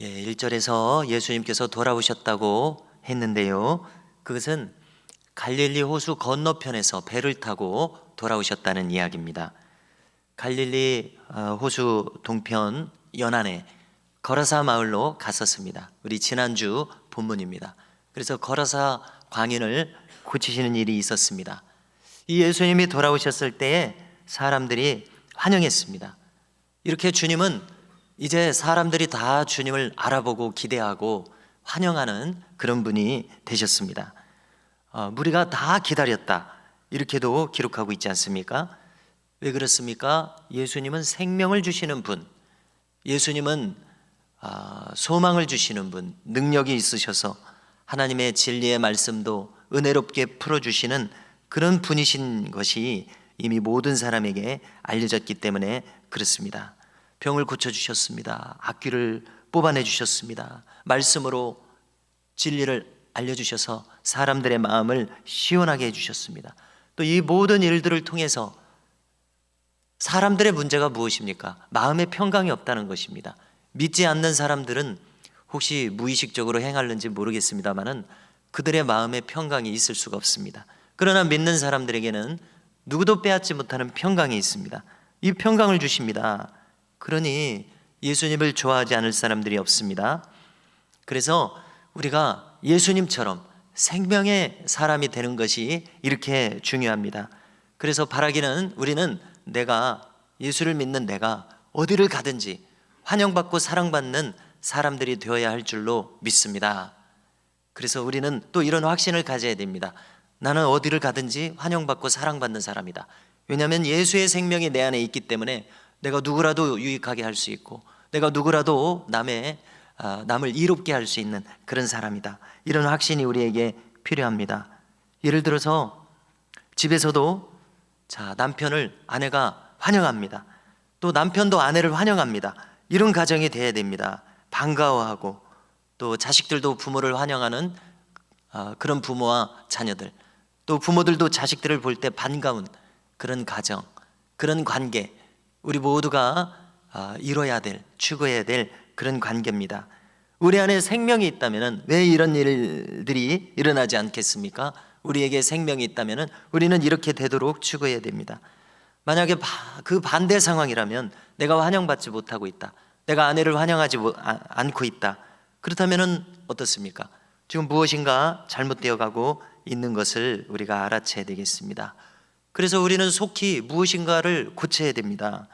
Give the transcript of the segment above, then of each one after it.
예, 1절에서 예수님께서 돌아오셨다고 했는데요. 그것은 갈릴리 호수 건너편에서 배를 타고 돌아오셨다는 이야기입니다. 갈릴리 어, 호수 동편 연안에 거라사 마을로 갔었습니다. 우리 지난주 본문입니다. 그래서 거라사 광인을 고치시는 일이 있었습니다. 이 예수님이 돌아오셨을 때에 사람들이 환영했습니다. 이렇게 주님은 이제 사람들이 다 주님을 알아보고 기대하고 환영하는 그런 분이 되셨습니다. 어, 무리가 다 기다렸다. 이렇게도 기록하고 있지 않습니까? 왜 그렇습니까? 예수님은 생명을 주시는 분, 예수님은 아, 소망을 주시는 분, 능력이 있으셔서 하나님의 진리의 말씀도 은혜롭게 풀어주시는 그런 분이신 것이 이미 모든 사람에게 알려졌기 때문에 그렇습니다. 병을 고쳐주셨습니다. 악귀를 뽑아내 주셨습니다. 말씀으로 진리를 알려주셔서 사람들의 마음을 시원하게 해주셨습니다. 또 이 모든 일들을 통해서 사람들의 문제가 무엇입니까? 마음의 평강이 없다는 것입니다. 믿지 않는 사람들은 혹시 무의식적으로 행하는지 모르겠습니다만은 그들의 마음에 평강이 있을 수가 없습니다. 그러나 믿는 사람들에게는 누구도 빼앗지 못하는 평강이 있습니다. 이 평강을 주십니다. 그러니 예수님을 좋아하지 않을 사람들이 없습니다. 그래서 우리가 예수님처럼 생명의 사람이 되는 것이 이렇게 중요합니다. 그래서 바라기는 우리는 내가 예수를 믿는 내가 어디를 가든지 환영받고 사랑받는 사람들이 되어야 할 줄로 믿습니다. 그래서 우리는 또 이런 확신을 가져야 됩니다. 나는 어디를 가든지 환영받고 사랑받는 사람이다. 왜냐하면 예수의 생명이 내 안에 있기 때문에 내가 누구라도 유익하게 할 수 있고 내가 누구라도 남의 아, 남을 이롭게 할 수 있는 그런 사람이다. 이런 확신이 우리에게 필요합니다. 예를 들어서 집에서도 자 남편을 아내가 환영합니다. 또 남편도 아내를 환영합니다. 이런 가정이 돼야 됩니다. 반가워하고 또 자식들도 부모를 환영하는 아, 그런 부모와 자녀들 또 부모들도 자식들을 볼 때 반가운 그런 가정 그런 관계 우리 모두가 아, 이뤄야 될 추구해야 될 그런 관계입니다. 우리 안에 생명이 있다면 왜 이런 일들이 일어나지 않겠습니까? 우리에게 생명이 있다면 우리는 이렇게 되도록 추구해야 됩니다. 만약에 바- 그 반대 상황이라면 내가 환영받지 못하고 있다. 내가 아내를 환영하지 못- 아- 않고 있다. 그렇다면 어떻습니까? 지금 무엇인가 잘못되어 가고 있는 것을 우리가 알아채야 되겠습니다. 그래서 우리는 속히 무엇인가를 고쳐야 됩니다.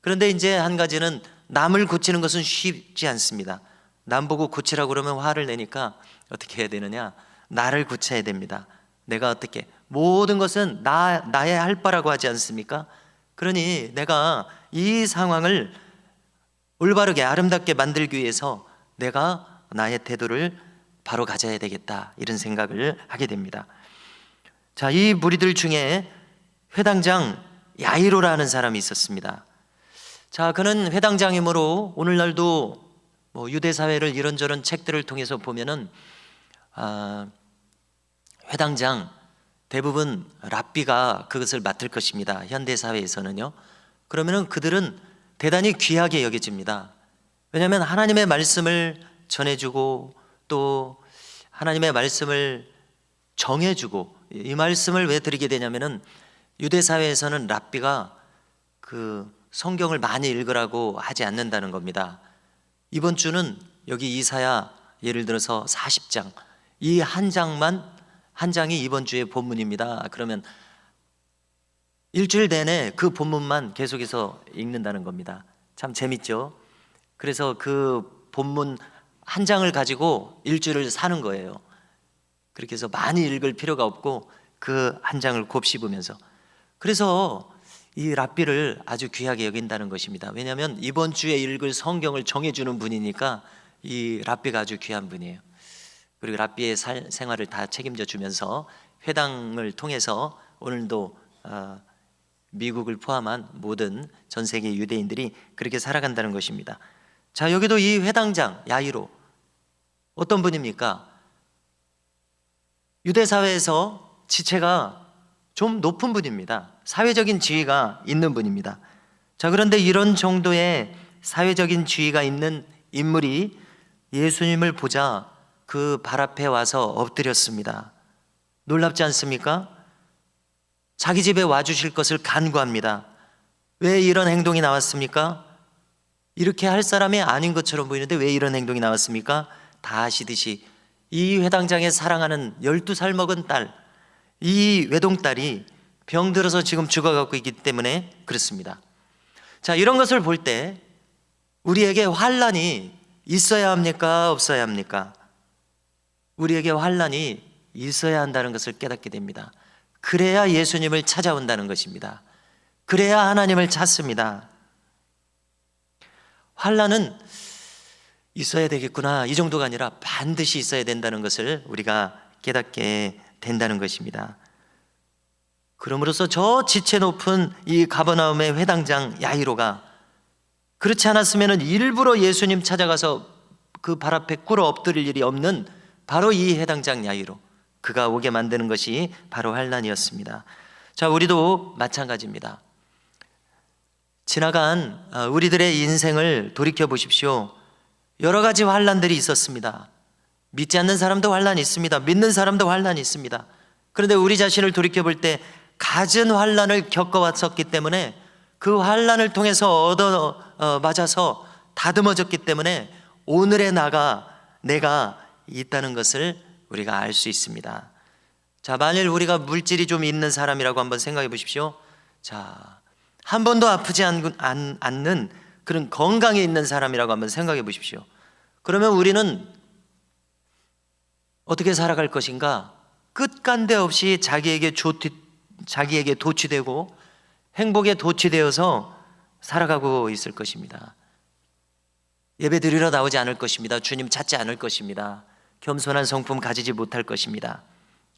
그런데 이제 한 가지는 남을 고치는 것은 쉽지 않습니다. 남 보고 고치라고 그러면 화를 내니까 어떻게 해야 되느냐? 나를 고쳐야 됩니다. 내가 어떻게 모든 것은 나 나의 할 바라고 하지 않습니까? 그러니 내가 이 상황을 올바르게 아름답게 만들기 위해서 내가 나의 태도를 바로 가져야 되겠다 이런 생각을 하게 됩니다. 자, 이 무리들 중에 회당장 야이로라는 사람이 있었습니다. 자, 그는 회당장이므로 오늘날도 뭐 유대 사회를 이런저런 책들을 통해서 보면은 아, 회당장 대부분 랍비가 그것을 맡을 것입니다. 현대 사회에서는요. 그러면은 그들은 대단히 귀하게 여겨집니다. 왜냐하면 하나님의 말씀을 전해주고 또 하나님의 말씀을 정해주고 이 말씀을 왜 드리게 되냐면은 유대 사회에서는 랍비가 그 성경을 많이 읽으라고 하지 않는다는 겁니다. 이번 주는 여기 이사야 예를 들어서 40장 이 한 장만 한 장이 이번 주의 본문입니다. 그러면 일주일 내내 그 본문만 계속해서 읽는다는 겁니다. 참 재밌죠? 그래서 그 본문 한 장을 가지고 일주일을 사는 거예요. 그렇게 해서 많이 읽을 필요가 없고 그 한 장을 곱씹으면서 그래서 이 랍비를 아주 귀하게 여긴다는 것입니다. 왜냐하면 이번 주에 읽을 성경을 정해주는 분이니까 이 랍비가 아주 귀한 분이에요. 그리고 랍비의 살, 생활을 다 책임져 주면서 회당을 통해서 오늘도 어, 미국을 포함한 모든 전 세계 유대인들이 그렇게 살아간다는 것입니다. 자 여기도 이 회당장 야이로 어떤 분입니까? 유대 사회에서 지체가 좀 높은 분입니다. 사회적인 지위가 있는 분입니다. 자, 그런데 이런 정도의 사회적인 지위가 있는 인물이 예수님을 보자 그 발 앞에 와서 엎드렸습니다. 놀랍지 않습니까? 자기 집에 와주실 것을 간구합니다. 왜 이런 행동이 나왔습니까? 이렇게 할 사람이 아닌 것처럼 보이는데 왜 이런 행동이 나왔습니까? 다 아시듯이 이 회당장에 사랑하는 12살 먹은 딸, 이 외동딸이 병들어서 지금 죽어가고 있기 때문에 그렇습니다. 자, 이런 것을 볼 때 우리에게 환란이 있어야 합니까? 없어야 합니까? 우리에게 환란이 있어야 한다는 것을 깨닫게 됩니다. 그래야 예수님을 찾아온다는 것입니다. 그래야 하나님을 찾습니다. 환란은 있어야 되겠구나 이 정도가 아니라 반드시 있어야 된다는 것을 우리가 깨닫게 된다는 것입니다. 그러므로서 저 지체 높은 이 가버나움의 회당장 야이로가 그렇지 않았으면 일부러 예수님 찾아가서 그 발 앞에 꿇어 엎드릴 일이 없는 바로 이 해당장 야이로 그가 오게 만드는 것이 바로 환란이었습니다. 자, 우리도 마찬가지입니다. 지나간 어, 우리들의 인생을 돌이켜 보십시오. 여러 가지 환란들이 있었습니다. 믿지 않는 사람도 환란이 있습니다. 믿는 사람도 환란이 있습니다. 그런데 우리 자신을 돌이켜 볼때 갖은 환란을 겪어왔었기 때문에 그 환란을 통해서 얻어 어, 맞아서 다듬어졌기 때문에 오늘의 나가 내가 있다는 것을 우리가 알 수 있습니다. 자, 만일 우리가 물질이 좀 있는 사람이라고 한번 생각해 보십시오. 자, 한 번도 아프지 않, 않, 않는 그런 건강에 있는 사람이라고 한번 생각해 보십시오. 그러면 우리는 어떻게 살아갈 것인가? 끝간데 없이 자기에게 조티, 자기에게 도취되고 행복에 도취되어서 살아가고 있을 것입니다. 예배 드리러 나오지 않을 것입니다. 주님 찾지 않을 것입니다. 겸손한 성품 가지지 못할 것입니다.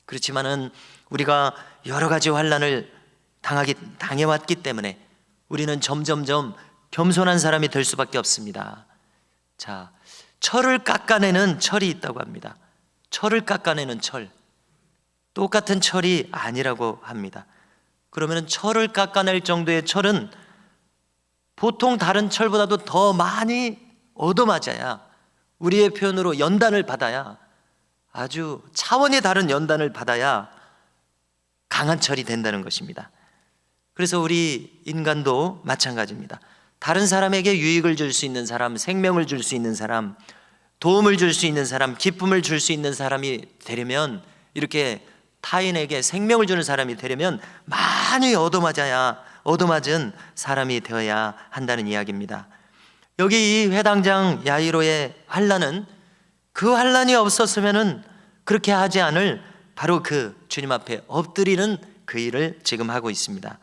그렇지만은 우리가 여러 가지 환란을 당하기 당해왔기 때문에 우리는 점점점 겸손한 사람이 될 수밖에 없습니다. 자, 철을 깎아내는 철이 있다고 합니다. 철을 깎아내는 철. 똑같은 철이 아니라고 합니다. 그러면 철을 깎아낼 정도의 철은 보통 다른 철보다도 더 많이 얻어맞아야 우리의 표현으로 연단을 받아야 아주 차원이 다른 연단을 받아야 강한 철이 된다는 것입니다. 그래서 우리 인간도 마찬가지입니다. 다른 사람에게 유익을 줄 수 있는 사람, 생명을 줄 수 있는 사람, 도움을 줄 수 있는 사람, 기쁨을 줄 수 있는 사람이 되려면 이렇게 타인에게 생명을 주는 사람이 되려면 많이 얻어맞아야 얻어맞은 사람이 되어야 한다는 이야기입니다. 여기 이 회당장 야이로의 환란은 그 환란이 없었으면은 그렇게 하지 않을 바로 그 주님 앞에 엎드리는 그 일을 지금 하고 있습니다.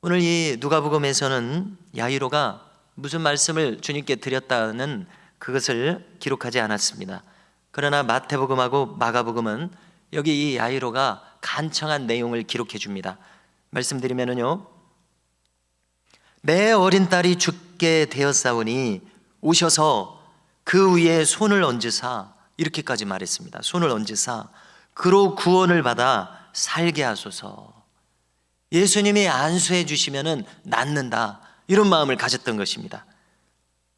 오늘 이 누가복음에서는 야이로가 무슨 말씀을 주님께 드렸다는 그것을 기록하지 않았습니다. 그러나 마태복음하고 마가복음은 여기 이 야이로가 간청한 내용을 기록해 줍니다. 말씀드리면은요. 내 어린 딸이 죽게 되었사오니 오셔서 그 위에 손을 얹으사 이렇게까지 말했습니다. 손을 얹으사 그로 구원을 받아 살게 하소서. 예수님이 안수해 주시면은 낫는다. 이런 마음을 가졌던 것입니다.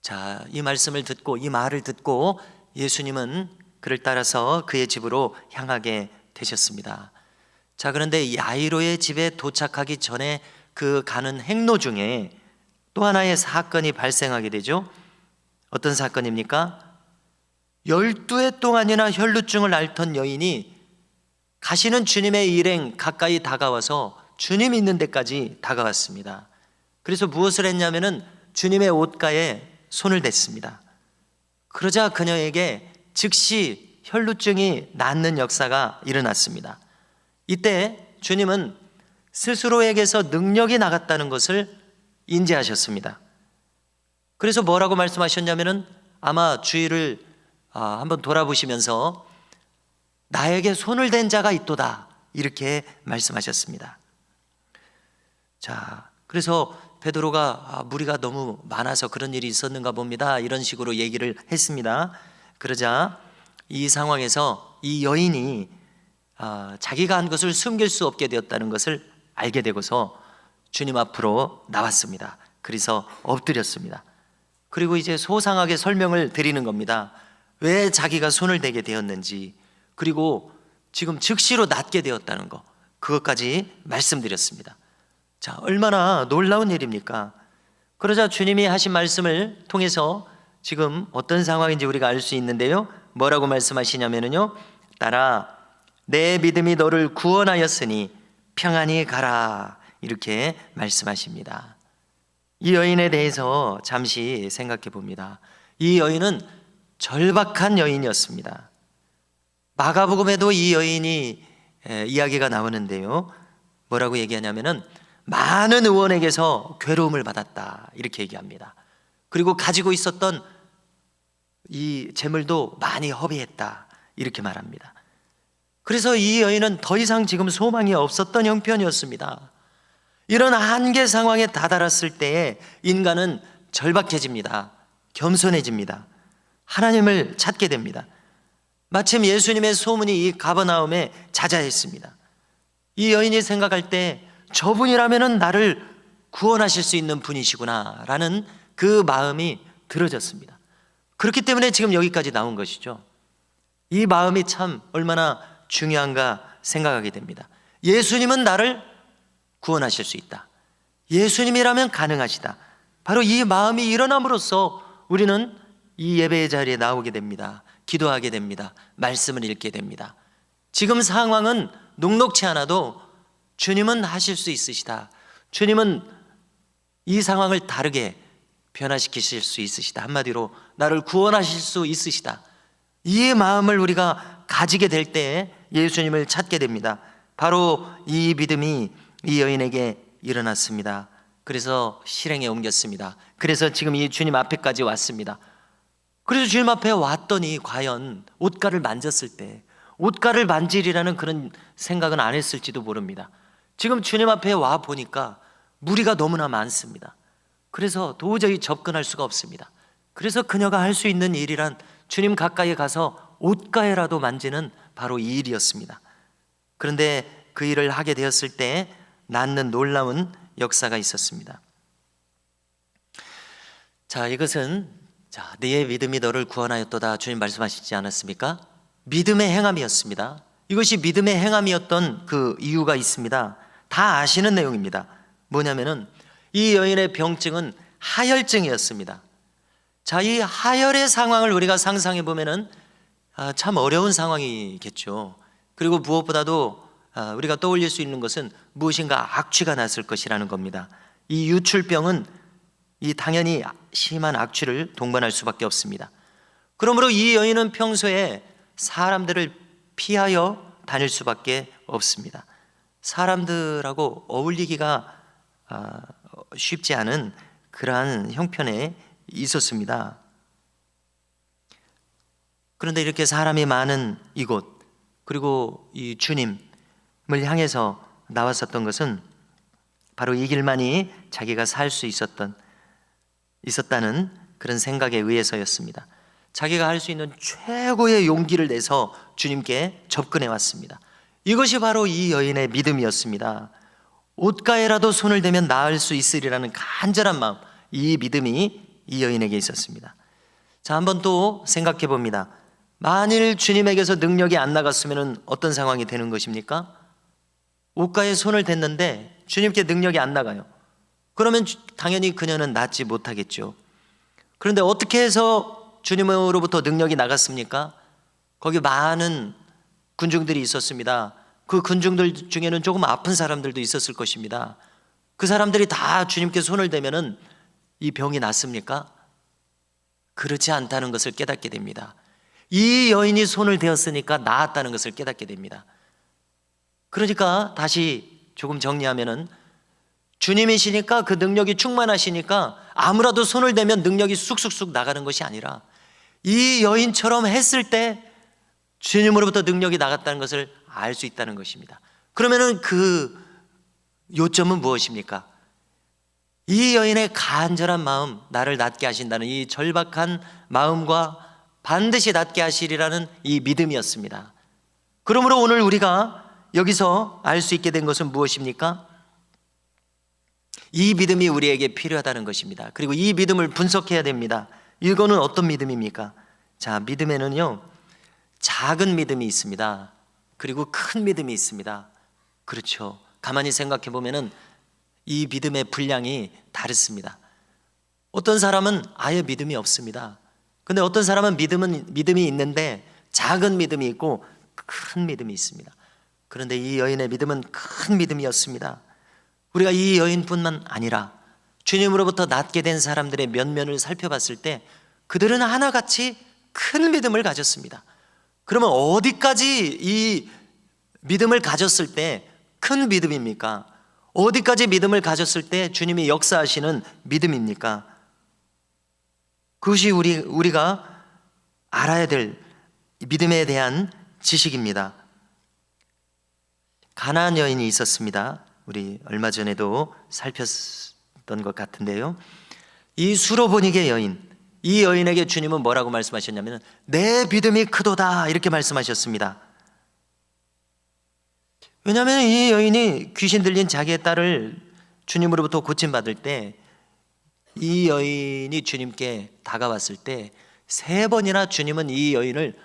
자, 이 말씀을 듣고 이 말을 듣고 예수님은 그를 따라서 그의 집으로 향하게 되셨습니다. 자, 그런데 야이로의 집에 도착하기 전에 그 가는 행로 중에 또 하나의 사건이 발생하게 되죠. 어떤 사건입니까? 열두 해 동안이나 혈루증을 앓던 여인이 가시는 주님의 일행 가까이 다가와서 주님 있는 데까지 다가왔습니다. 그래서 무엇을 했냐면은 주님의 옷가에 손을 댔습니다. 그러자 그녀에게 즉시 혈루증이 낫는 역사가 일어났습니다. 이때 주님은 스스로에게서 능력이 나갔다는 것을 인지하셨습니다. 그래서 뭐라고 말씀하셨냐면은 아마 주위를 아, 한번 돌아보시면서 나에게 손을 댄 자가 있도다 이렇게 말씀하셨습니다. 자, 그래서 베드로가 아, 무리가 너무 많아서 그런 일이 있었는가 봅니다. 이런 식으로 얘기를 했습니다. 그러자 이 상황에서 이 여인이 아, 자기가 한 것을 숨길 수 없게 되었다는 것을 알게 되고서 주님 앞으로 나왔습니다. 그래서 엎드렸습니다. 그리고 이제 소상하게 설명을 드리는 겁니다. 왜 자기가 손을 대게 되었는지, 그리고 지금 즉시로 낫게 되었다는 거, 그것까지 말씀드렸습니다. 자, 얼마나 놀라운 일입니까? 그러자 주님이 하신 말씀을 통해서 지금 어떤 상황인지 우리가 알 수 있는데요. 뭐라고 말씀하시냐면요. 따라 내 믿음이 너를 구원하였으니 평안히 가라. 이렇게 말씀하십니다. 이 여인에 대해서 잠시 생각해 봅니다. 이 여인은 절박한 여인이었습니다. 마가복음에도 이 여인이 에, 이야기가 나오는데요. 뭐라고 얘기하냐면은 많은 의원에게서 괴로움을 받았다 이렇게 얘기합니다. 그리고 가지고 있었던 이 재물도 많이 허비했다 이렇게 말합니다. 그래서 이 여인은 더 이상 지금 소망이 없었던 형편이었습니다. 이런 한계 상황에 다다랐을 때에 인간은 절박해집니다. 겸손해집니다. 하나님을 찾게 됩니다. 마침 예수님의 소문이 이 가버나움에 자자했습니다. 이 여인이 생각할 때 저분이라면 나를 구원하실 수 있는 분이시구나 라는 그 마음이 들어졌습니다. 그렇기 때문에 지금 여기까지 나온 것이죠. 이 마음이 참 얼마나 중요한가 생각하게 됩니다. 예수님은 나를 구원하실 수 있다. 예수님이라면 가능하시다. 바로 이 마음이 일어남으로써 우리는 이 예배의 자리에 나오게 됩니다. 기도하게 됩니다. 말씀을 읽게 됩니다. 지금 상황은 녹록치 않아도 주님은 하실 수 있으시다. 주님은 이 상황을 다르게 변화시키실 수 있으시다. 한마디로 나를 구원하실 수 있으시다. 이 마음을 우리가 가지게 될때 예수님을 찾게 됩니다. 바로 이 믿음이 이 여인에게 일어났습니다. 그래서 실행에 옮겼습니다. 그래서 지금 이 주님 앞에까지 왔습니다. 그래서 주님 앞에 왔더니 과연 옷가를 만졌을 때 옷가를 만질이라는 그런 생각은 안 했을지도 모릅니다. 지금 주님 앞에 와 보니까 무리가 너무나 많습니다. 그래서 도저히 접근할 수가 없습니다. 그래서 그녀가 할 수 있는 일이란 주님 가까이 가서 옷가에라도 만지는 바로 이 일이었습니다. 그런데 그 일을 하게 되었을 때 낳는 놀라운 역사가 있었습니다. 자, 이것은 자, 네 믿음이 너를 구원하였도다 주님 말씀하시지 않았습니까? 믿음의 행함이었습니다. 이것이 믿음의 행함이었던 그 이유가 있습니다. 다 아시는 내용입니다. 뭐냐면은 이 여인의 병증은 하혈증이었습니다. 자, 이 하혈의 상황을 우리가 상상해 보면은 아, 참 어려운 상황이겠죠. 그리고 무엇보다도 아, 우리가 떠올릴 수 있는 것은 무엇인가 악취가 났을 것이라는 겁니다. 이 유출병은 이 당연히 심한 악취를 동반할 수밖에 없습니다. 그러므로 이 여인은 평소에 사람들을 피하여 다닐 수밖에 없습니다. 사람들하고 어울리기가 아, 쉽지 않은 그러한 형편에 있었습니다. 그런데 이렇게 사람이 많은 이곳 그리고 이 주님을 향해서 나왔었던 것은 바로 이 길만이 자기가 살 수 있었던 있었다는 그런 생각에 의해서였습니다. 자기가 할 수 있는 최고의 용기를 내서 주님께 접근해 왔습니다. 이것이 바로 이 여인의 믿음이었습니다. 옷가에라도 손을 대면 나을 수 있으리라는 간절한 마음, 이 믿음이 이 여인에게 있었습니다. 자, 한번 또 생각해 봅니다. 만일 주님에게서 능력이 안 나갔으면 어떤 상황이 되는 것입니까? 옷가에 손을 댔는데 주님께 능력이 안 나가요. 그러면 당연히 그녀는 낫지 못하겠죠. 그런데 어떻게 해서 주님으로부터 능력이 나갔습니까? 거기 많은 군중들이 있었습니다. 그 군중들 중에는 조금 아픈 사람들도 있었을 것입니다. 그 사람들이 다 주님께 손을 대면은 이 병이 낫습니까? 그렇지 않다는 것을 깨닫게 됩니다. 이 여인이 손을 대었으니까 나았다는 것을 깨닫게 됩니다. 그러니까 다시 조금 정리하면은 주님이시니까 그 능력이 충만하시니까 아무라도 손을 대면 능력이 쑥쑥쑥 나가는 것이 아니라 이 여인처럼 했을 때 주님으로부터 능력이 나갔다는 것을 알 수 있다는 것입니다. 그러면은 그 요점은 무엇입니까? 이 여인의 간절한 마음, 나를 낫게 하신다는 이 절박한 마음과 반드시 낫게 하시리라는 이 믿음이었습니다. 그러므로 오늘 우리가 여기서 알 수 있게 된 것은 무엇입니까? 이 믿음이 우리에게 필요하다는 것입니다. 그리고 이 믿음을 분석해야 됩니다. 이거는 어떤 믿음입니까? 자, 믿음에는요, 작은 믿음이 있습니다. 그리고 큰 믿음이 있습니다. 그렇죠. 가만히 생각해 보면은 이 믿음의 분량이 다릅니다. 어떤 사람은 아예 믿음이 없습니다. 근데 어떤 사람은 믿음은 믿음이 있는데 작은 믿음이 있고 큰 믿음이 있습니다. 그런데 이 여인의 믿음은 큰 믿음이었습니다. 우리가 이 여인뿐만 아니라 주님으로부터 낳게 된 사람들의 면면을 살펴봤을 때 그들은 하나같이 큰 믿음을 가졌습니다. 그러면 어디까지 이 믿음을 가졌을 때 큰 믿음입니까? 어디까지 믿음을 가졌을 때 주님이 역사하시는 믿음입니까? 그것이 우리 우리가 알아야 될 믿음에 대한 지식입니다. 가나안 여인이 있었습니다. 우리 얼마 전에도 살폈던 것 같은데요. 이 수로보니게 여인, 이 여인에게 주님은 뭐라고 말씀하셨냐면 내 믿음이 크도다 이렇게 말씀하셨습니다. 왜냐하면 이 여인이 귀신 들린 자기의 딸을 주님으로부터 고침 받을 때 이 여인이 주님께 다가왔을 때 세 번이나 주님은 이 여인을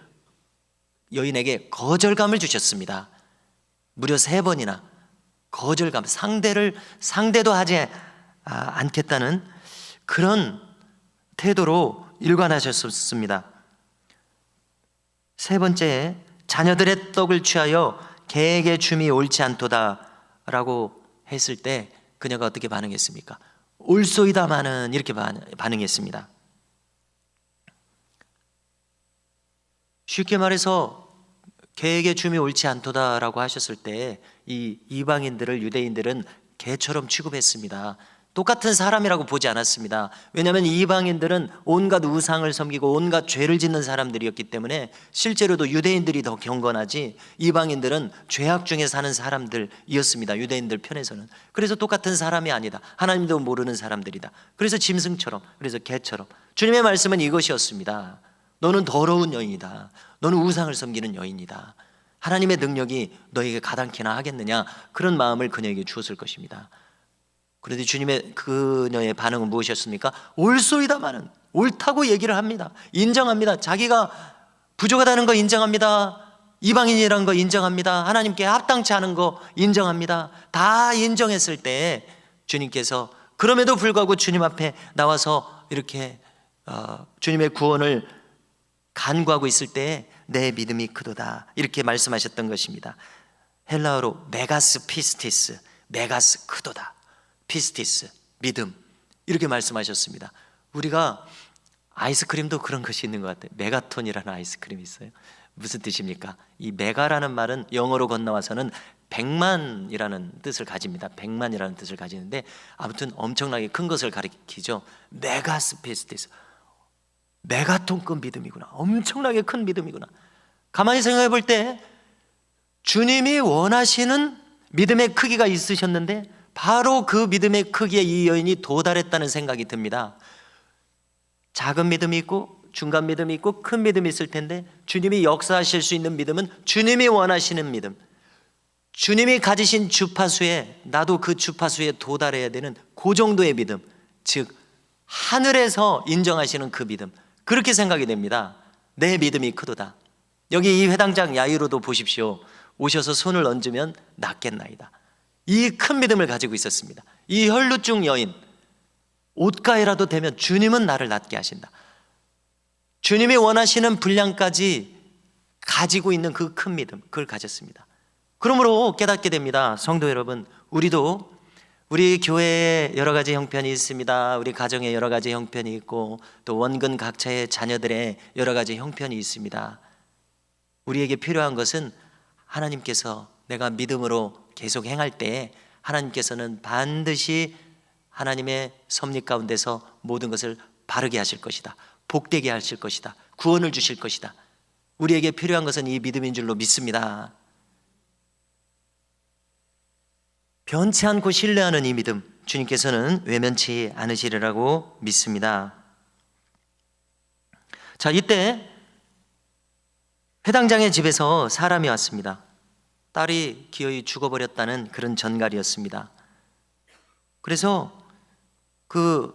여인에게 거절감을 주셨습니다. 무려 세 번이나 거절감, 상대를 상대도 하지 아, 않겠다는 그런 태도로 일관하셨습니다. 세 번째, 자녀들의 떡을 취하여 개에게 줌이 옳지 않도다라고 했을 때 그녀가 어떻게 반응했습니까? 옳소이다마는 이렇게 반응했습니다. 쉽게 말해서 개에게 줌이 옳지 않도다라고 하셨을 때 이 이방인들을 유대인들은 개처럼 취급했습니다. 똑같은 사람이라고 보지 않았습니다. 왜냐하면 이방인들은 온갖 우상을 섬기고 온갖 죄를 짓는 사람들이었기 때문에 실제로도 유대인들이 더 경건하지 이방인들은 죄악 중에 사는 사람들이었습니다. 유대인들 편에서는. 그래서 똑같은 사람이 아니다. 하나님도 모르는 사람들이다. 그래서 짐승처럼, 그래서 개처럼. 주님의 말씀은 이것이었습니다. 너는 더러운 여인이다. 너는 우상을 섬기는 여인이다. 하나님의 능력이 너에게 가당키나 하겠느냐? 그런 마음을 그녀에게 주었을 것입니다. 그런데 주님의 그녀의 반응은 무엇이었습니까? 옳소이다마는 옳다고 얘기를 합니다. 인정합니다. 자기가 부족하다는 거 인정합니다. 이방인이라는 거 인정합니다. 하나님께 합당치 않은 거 인정합니다. 다 인정했을 때 주님께서 그럼에도 불구하고 주님 앞에 나와서 이렇게 어, 주님의 구원을 간구하고 있을 때 내 믿음이 크도다 이렇게 말씀하셨던 것입니다. 헬라어로 메가스 피스티스, 메가스 크도다. 피스티스, 믿음 이렇게 말씀하셨습니다. 우리가 아이스크림도 그런 것이 있는 것 같아요. 메가톤이라는 아이스크림이 있어요. 무슨 뜻입니까? 이 메가라는 말은 영어로 건너와서는 백만이라는 뜻을 가집니다. 백만이라는 뜻을 가지는데 아무튼 엄청나게 큰 것을 가리키죠. 메가스피스티스. 메가톤급 믿음이구나. 엄청나게 큰 믿음이구나. 가만히 생각해 볼 때 주님이 원하시는 믿음의 크기가 있으셨는데 바로 그 믿음의 크기에 이 여인이 도달했다는 생각이 듭니다. 작은 믿음이 있고 중간 믿음이 있고 큰 믿음이 있을 텐데 주님이 역사하실 수 있는 믿음은 주님이 원하시는 믿음. 주님이 가지신 주파수에 나도 그 주파수에 도달해야 되는 그 정도의 믿음. 즉 하늘에서 인정하시는 그 믿음. 그렇게 생각이 됩니다. 내 믿음이 크도다. 여기 이 회당장 야이로도 보십시오. 오셔서 손을 얹으면 낫겠나이다. 이 큰 믿음을 가지고 있었습니다. 이 혈루증 여인 옷가이라도 되면 주님은 나를 낫게 하신다. 주님이 원하시는 분량까지 가지고 있는 그 큰 믿음, 그걸 가졌습니다. 그러므로 깨닫게 됩니다. 성도 여러분, 우리도 우리 교회에 여러 가지 형편이 있습니다. 우리 가정에 여러 가지 형편이 있고 또 원근 각자의 자녀들의 여러 가지 형편이 있습니다. 우리에게 필요한 것은 하나님께서 내가 믿음으로 계속 행할 때 하나님께서는 반드시 하나님의 섭리 가운데서 모든 것을 바르게 하실 것이다. 복되게 하실 것이다. 구원을 주실 것이다. 우리에게 필요한 것은 이 믿음인 줄로 믿습니다. 변치 않고 신뢰하는 이 믿음, 주님께서는 외면치 않으시리라고 믿습니다. 자, 이때 회당장의 집에서 사람이 왔습니다. 딸이 기어이 죽어버렸다는 그런 전갈이었습니다. 그래서 그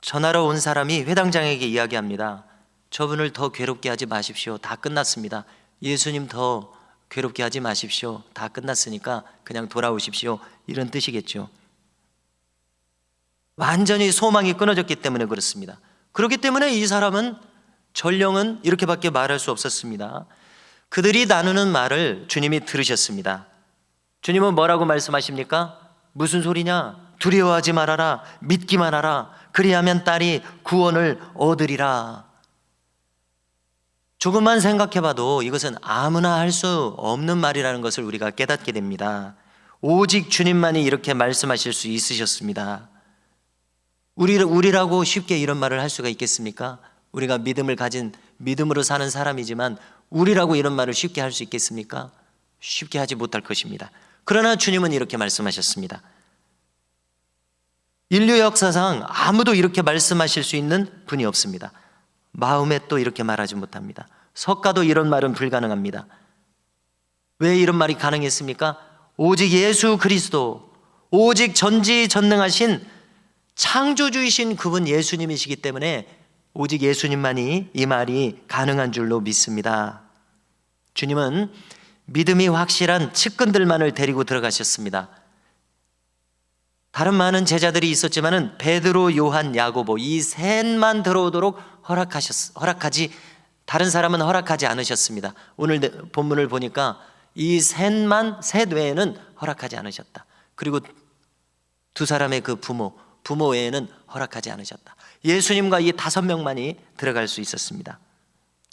전하러 온 사람이 회당장에게 이야기합니다. 저분을 더 괴롭게 하지 마십시오. 다 끝났습니다. 예수님 더 괴롭게 하지 마십시오. 다 끝났으니까 그냥 돌아오십시오. 이런 뜻이겠죠. 완전히 소망이 끊어졌기 때문에 그렇습니다. 그렇기 때문에 이 사람은 전령은 이렇게밖에 말할 수 없었습니다. 그들이 나누는 말을 주님이 들으셨습니다. 주님은 뭐라고 말씀하십니까? 무슨 소리냐? 두려워하지 말아라. 믿기만 하라. 그리하면 딸이 구원을 얻으리라. 조금만 생각해 봐도 이것은 아무나 할 수 없는 말이라는 것을 우리가 깨닫게 됩니다. 오직 주님만이 이렇게 말씀하실 수 있으셨습니다. 우리, 우리라고 쉽게 이런 말을 할 수가 있겠습니까? 우리가 믿음을 가진 믿음으로 사는 사람이지만 우리라고 이런 말을 쉽게 할 수 있겠습니까? 쉽게 하지 못할 것입니다. 그러나 주님은 이렇게 말씀하셨습니다. 인류 역사상 아무도 이렇게 말씀하실 수 있는 분이 없습니다. 마음에 또 이렇게 말하지 못합니다. 석가도 이런 말은 불가능합니다. 왜 이런 말이 가능했습니까? 오직 예수 그리스도, 오직 전지전능하신 창조주이신 그분 예수님이시기 때문에 오직 예수님만이 이 말이 가능한 줄로 믿습니다. 주님은 믿음이 확실한 측근들만을 데리고 들어가셨습니다. 다른 많은 제자들이 있었지만은 베드로, 요한, 야고보 이 셋만 들어오도록 허락하셨 허락하지 다른 사람은 허락하지 않으셨습니다. 오늘 내- 본문을 보니까 이 셋만 셋 외에는 허락하지 않으셨다. 그리고 두 사람의 그 부모, 부모 외에는 허락하지 않으셨다. 예수님과 이 다섯 명만이 들어갈 수 있었습니다.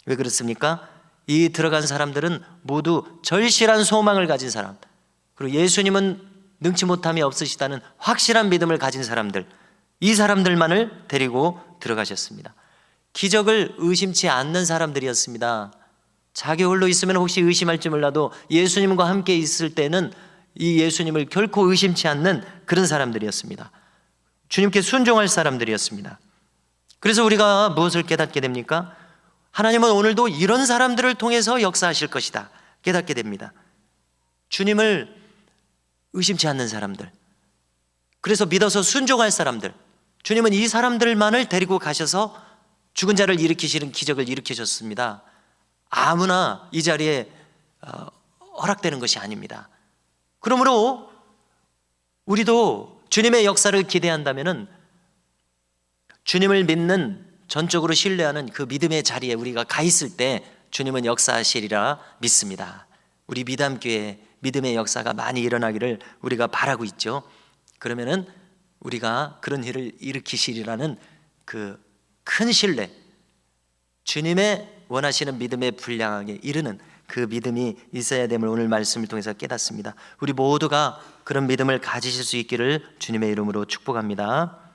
왜 그렇습니까? 이 들어간 사람들은 모두 절실한 소망을 가진 사람, 그리고 예수님은 능치 못함이 없으시다는 확실한 믿음을 가진 사람들, 이 사람들만을 데리고 들어가셨습니다. 기적을 의심치 않는 사람들이었습니다. 자기 홀로 있으면 혹시 의심할지 몰라도 예수님과 함께 있을 때는 이 예수님을 결코 의심치 않는 그런 사람들이었습니다. 주님께 순종할 사람들이었습니다. 그래서 우리가 무엇을 깨닫게 됩니까? 하나님은 오늘도 이런 사람들을 통해서 역사하실 것이다. 깨닫게 됩니다. 주님을 의심치 않는 사람들. 그래서 믿어서 순종할 사람들. 주님은 이 사람들만을 데리고 가셔서 죽은 자를 일으키시는 기적을 일으키셨습니다. 아무나 이 자리에 어, 허락되는 것이 아닙니다. 그러므로 우리도 주님의 역사를 기대한다면은 주님을 믿는 전적으로 신뢰하는 그 믿음의 자리에 우리가 가 있을 때 주님은 역사하시리라 믿습니다. 우리 미담교회 믿음의 역사가 많이 일어나기를 우리가 바라고 있죠. 그러면은 우리가 그런 일을 일으키시리라는 그 큰 신뢰, 주님의 원하시는 믿음에 불량하게 이르는 그 믿음이 있어야 됨을 오늘 말씀을 통해서 깨닫습니다. 우리 모두가 그런 믿음을 가지실 수 있기를 주님의 이름으로 축복합니다.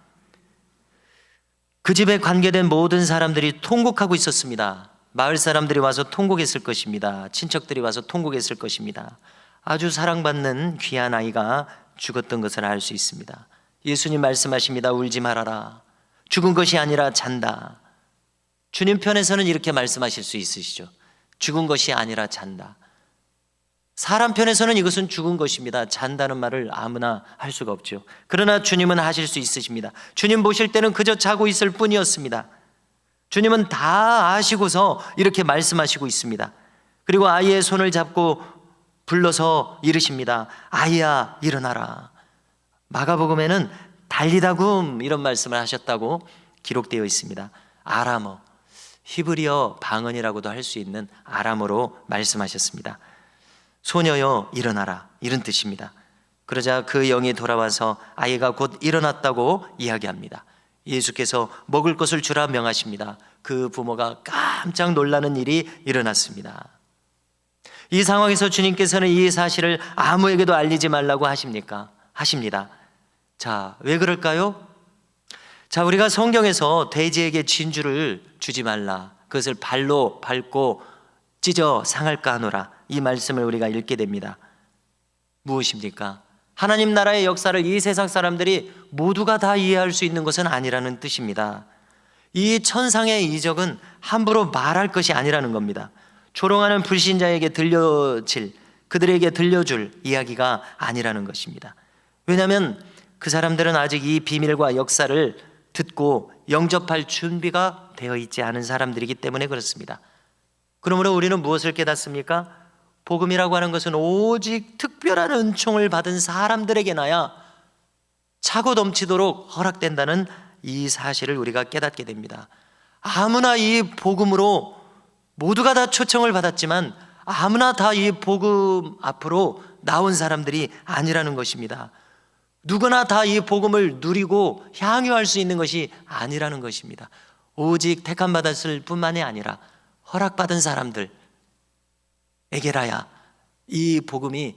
그 집에 관계된 모든 사람들이 통곡하고 있었습니다. 마을 사람들이 와서 통곡했을 것입니다. 친척들이 와서 통곡했을 것입니다. 아주 사랑받는 귀한 아이가 죽었던 것을 알 수 있습니다. 예수님 말씀하십니다. 울지 말아라. 죽은 것이 아니라 잔다. 주님 편에서는 이렇게 말씀하실 수 있으시죠. 죽은 것이 아니라 잔다. 사람 편에서는 이것은 죽은 것입니다. 잔다는 말을 아무나 할 수가 없죠. 그러나 주님은 하실 수 있으십니다. 주님 보실 때는 그저 자고 있을 뿐이었습니다. 주님은 다 아시고서 이렇게 말씀하시고 있습니다. 그리고 아이의 손을 잡고 불러서 이르십니다. 아이야, 일어나라. 마가복음에는 달리다굼 이런 말씀을 하셨다고 기록되어 있습니다. 아람어, 히브리어 방언이라고도 할 수 있는 아람어로 말씀하셨습니다. 소녀여 일어나라 이런 뜻입니다. 그러자 그 영이 돌아와서 아이가 곧 일어났다고 이야기합니다. 예수께서 먹을 것을 주라 명하십니다. 그 부모가 깜짝 놀라는 일이 일어났습니다. 이 상황에서 주님께서는 이 사실을 아무에게도 알리지 말라고 하십니까? 하십니다. 자, 왜 그럴까요? 자, 우리가 성경에서 돼지에게 진주를 주지 말라. 그것을 발로 밟고 찢어 상할까 하노라. 이 말씀을 우리가 읽게 됩니다. 무엇입니까? 하나님 나라의 역사를 이 세상 사람들이 모두가 다 이해할 수 있는 것은 아니라는 뜻입니다. 이 천상의 이적은 함부로 말할 것이 아니라는 겁니다. 조롱하는 불신자에게 들려질 그들에게 들려줄 이야기가 아니라는 것입니다. 왜냐하면 그 사람들은 아직 이 비밀과 역사를 듣고 영접할 준비가 되어 있지 않은 사람들이기 때문에 그렇습니다. 그러므로 우리는 무엇을 깨닫습니까? 복음이라고 하는 것은 오직 특별한 은총을 받은 사람들에게나야 차고 넘치도록 허락된다는 이 사실을 우리가 깨닫게 됩니다. 아무나 이 복음으로 모두가 다 초청을 받았지만 아무나 다 이 복음 앞으로 나온 사람들이 아니라는 것입니다. 누구나 다 이 복음을 누리고 향유할 수 있는 것이 아니라는 것입니다. 오직 택함 받았을 뿐만이 아니라 허락받은 사람들 에게라야 이 복음이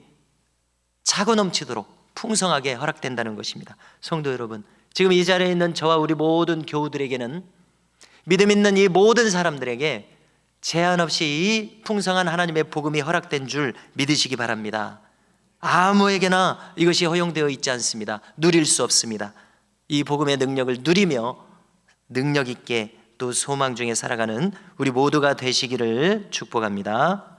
차고 넘치도록 풍성하게 허락된다는 것입니다. 성도 여러분, 지금 이 자리에 있는 저와 우리 모든 교우들에게는 믿음 있는 이 모든 사람들에게 제한 없이 이 풍성한 하나님의 복음이 허락된 줄 믿으시기 바랍니다. 아무에게나 이것이 허용되어 있지 않습니다. 누릴 수 없습니다. 이 복음의 능력을 누리며 능력 있게 또 소망 중에 살아가는 우리 모두가 되시기를 축복합니다.